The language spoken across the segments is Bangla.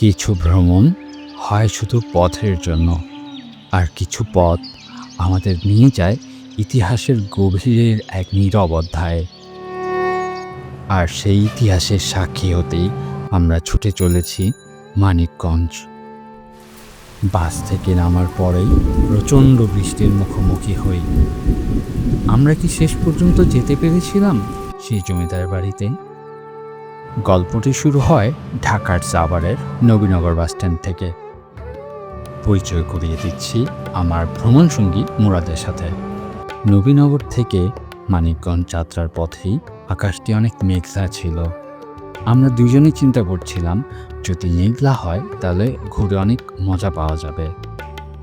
কিছু ভ্রমণ হয় শুধু পথের জন্য, আর কিছু পথ আমাদের নিয়ে যায় ইতিহাসের গভীরের এক নীরব অধ্যায়। আর সেই ইতিহাসের সাক্ষী হতেই আমরা ছুটে চলেছি মানিকগঞ্জ। বাস থেকে নামার পরেই প্রচণ্ড বৃষ্টির মুখোমুখি হই। আমরা কি শেষ পর্যন্ত যেতে পেরেছিলাম? সেই জমিদার বাড়িতে গল্পটি শুরু হয় ঢাকার সাভারের নবীনগর বাসস্ট্যান্ড থেকে। পরিচয় করিয়ে দিচ্ছি আমার ভ্রমণ সঙ্গী মুরাদের সাথে। নবীনগর থেকে মানিকগঞ্জ যাত্রার পথেই আকাশটি অনেক মেঘলা ছিল। আমরা দুজনেই চিন্তা করছিলাম, যদি মেঘলা হয় তাহলে ঘুরে অনেক মজা পাওয়া যাবে।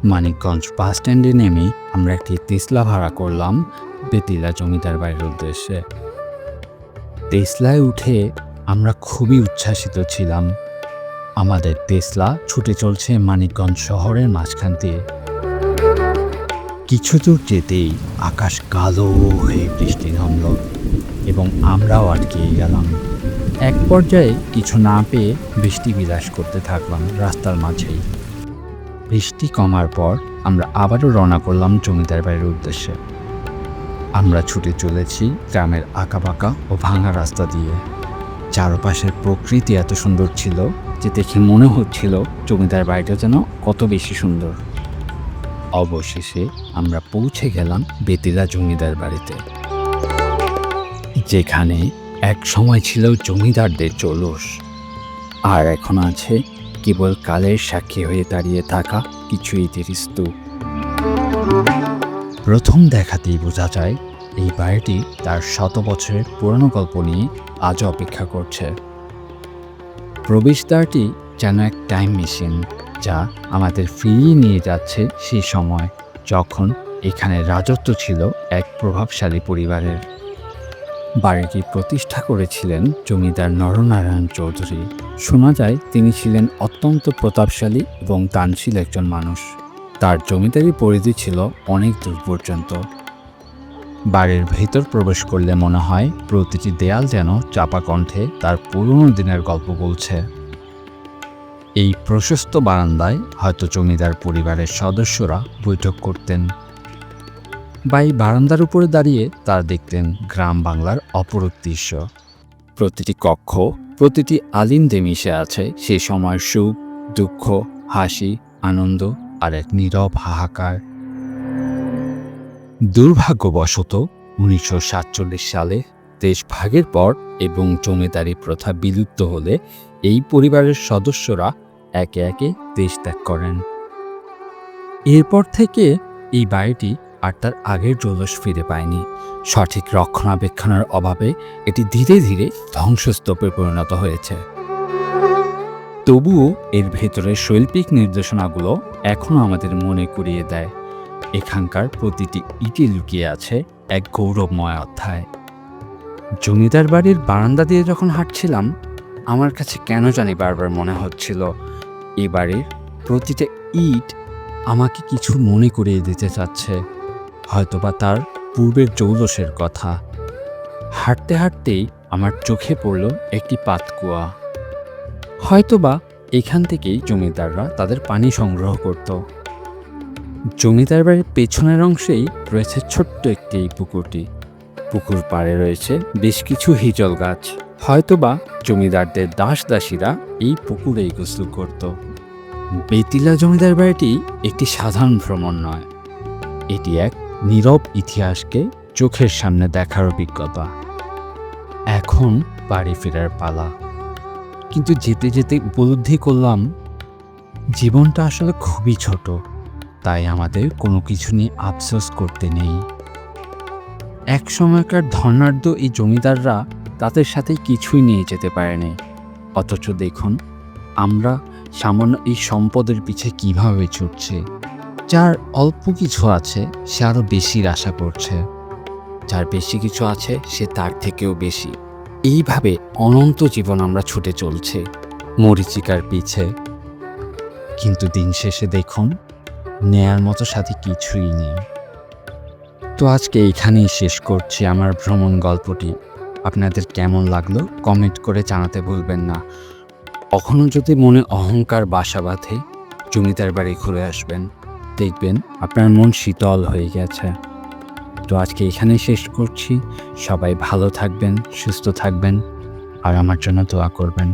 মানিকগঞ্জ বাস স্ট্যান্ডে নেমেই আমরা একটি তেসলা ভাড়া করলাম বেতিলা জমিদার বাড়ির উদ্দেশ্যে। তেসলায় উঠে আমরা খুবই উচ্ছ্বাসিত ছিলাম। আমাদের তেসলা ছুটে চলছে মানিকগঞ্জ শহরের মাঝখান দিয়ে। কিছু দূর যেতেই আকাশ কালো হয়ে বৃষ্টি নামল এবং আমরাও আটকে গেলাম। এক পর্যায়ে কিছু না পেয়ে বৃষ্টি বিলাস করতে থাকলাম রাস্তার মাঝেই। বৃষ্টি কমার পর আমরা আবারও রওনা করলাম জমিদার বাড়ির উদ্দেশ্যে। আমরা ছুটে চলেছি গ্রামের আঁকাবাঁকা ও ভাঙা রাস্তা দিয়ে। চারপাশের প্রকৃতি এত সুন্দর ছিল যে দেখে মনে হচ্ছিল জমিদার বাড়িটা যেন কত বেশি সুন্দর। অবশেষে আমরা পৌঁছে গেলাম বেতিলা জমিদার বাড়িতে। যেখানে এক সময় ছিল জমিদারদের জৌলুস। আর এখন আছে কেবল কালের সাক্ষী হয়ে দাঁড়িয়ে থাকা কিছু ইতির প্রথম দেখাতেই বোঝা যায় এই বাড়িটি তার শত বছরের পুরনো গল্প নিয়ে আজও অপেক্ষা করছে। প্রবেশদ্বারটি যেন এক টাইম মেশিন যা আমাদের ফিরিয়ে নিয়ে যাচ্ছে সেই সময় যখন এখানে রাজত্ব ছিল এক প্রভাবশালী পরিবারের। বাড়িটি প্রতিষ্ঠা করেছিলেন জমিদার নরনারায়ণ চৌধুরী। শোনা যায় তিনি ছিলেন অত্যন্ত প্রতাপশালী এবং দানশীল একজন মানুষ। তার জমিদারি পরিধি ছিল অনেক দূর পর্যন্ত। বাড়ির ভেতর প্রবেশ করলে মনে হয় প্রতিটি দেয়াল যেন চাপা কণ্ঠে তার পুরনো দিনের গল্প বলছে। এই প্রশস্ত বারান্দায় হয়তো জমিদার পরিবারের সদস্যরা বৈঠক করতেন। বা এই বারান্দার উপরে দাঁড়িয়ে তারা দেখতেন গ্রাম বাংলার অপরূপ দৃশ্য। প্রতিটি কক্ষ, প্রতিটি আলিন্দে মিশে আছে সে সময়ের সুখ, দুঃখ, হাসি, আনন্দ আর এক নীরব হাহাকার। দুর্ভাগ্যবশত উনিশশো সাতচল্লিশ সালে দেশ ভাগের পর এবং জমিদারি প্রথা বিলুপ্ত হলে এই পরিবারের সদস্যরা একে একে দেশ ত্যাগ করেন। এরপর থেকে এই বাড়িটি আর তার আগের জলস ফিরে পায়নি। সঠিক রক্ষণাবেক্ষণের অভাবে এটি ধীরে ধীরে ধ্বংসস্তূপে পরিণত হয়েছে। তবুও এর ভেতরের শৈল্পিক নির্দেশনাগুলো এখনও আমাদের মনে করিয়ে দেয়। এখানকার প্রতিটি ইটে লুকিয়ে আছে এক গৌরবময় অধ্যায়। জমিদার বাড়ির বারান্দা দিয়ে যখন হাঁটছিলাম, আমার কাছে কেন জানি বারবার মনে হচ্ছিল এই বাড়ির প্রতিটা ইট আমাকে কিছু মনে করিয়ে দিতে চাচ্ছে, হয়তোবা তার পূর্বের জৌলসের কথা। হাঁটতে হাঁটতেই আমার চোখে পড়ল একটি পাতকুয়া। হয়তোবা এখান থেকেই জমিদাররা তাদের পানি সংগ্রহ করত। জমিদার বাড়ির পেছনের অংশেই রয়েছে ছোট্ট একটি এই পুকুরটি। পুকুর পাড়ে রয়েছে বেশ কিছু হিজল গাছ। হয়তোবা জমিদারদের দাস দাসীরা এই পুকুরেই গোসল করত। বেতিলা জমিদার বাড়িটি একটি সাধারণ ভ্রমণ নয়। এটি এক নীরব ইতিহাসকে চোখের সামনে দেখার অভিজ্ঞতা। এখন বাড়ি ফেরার পালা। কিন্তু যেতে যেতে উপলব্ধি করলাম, জীবনটা আসলে খুবই ছোট। তাই আমাদের কোনো কিছু নিয়ে আফসোস করতে নেই। এক সময়কার ধর্নাঢ্য এই জমিদাররা তাদের সাথে কিছুই নিয়ে যেতে পারেনি অথচ দেখুন, আমরা সামান্য এই সম্পদের পিছে কীভাবে ছুটছে, যার অল্প কিছু আছে সে আরও বেশির আশা করছে। যার বেশি কিছু আছে সে তার থেকেও বেশি। এইভাবে অনন্ত জীবন আমরা ছুটে চলছে, মরিচিকার পিছে। কিন্তু দিন শেষে দেখুন নেয়ার মতো সাথে কিছুই নেই। তো আজকে এইখানেই শেষ করছি আমার ভ্রমণ গল্পটি। আপনাদের কেমন লাগল কমেন্ট করে জানাতে ভুলবেন না। কখনো যদি মনে অহংকার বাসা বাঁধে, জমিদার বাড়ি ঘুরে আসবেন। দেখবেন আপনার মন শীতল হয়ে গেছে। তো আজকে এখানেই শেষ করছি। সবাই ভালো থাকবেন, সুস্থ থাকবেন। আর আমার জন্য দোয়া করবেন।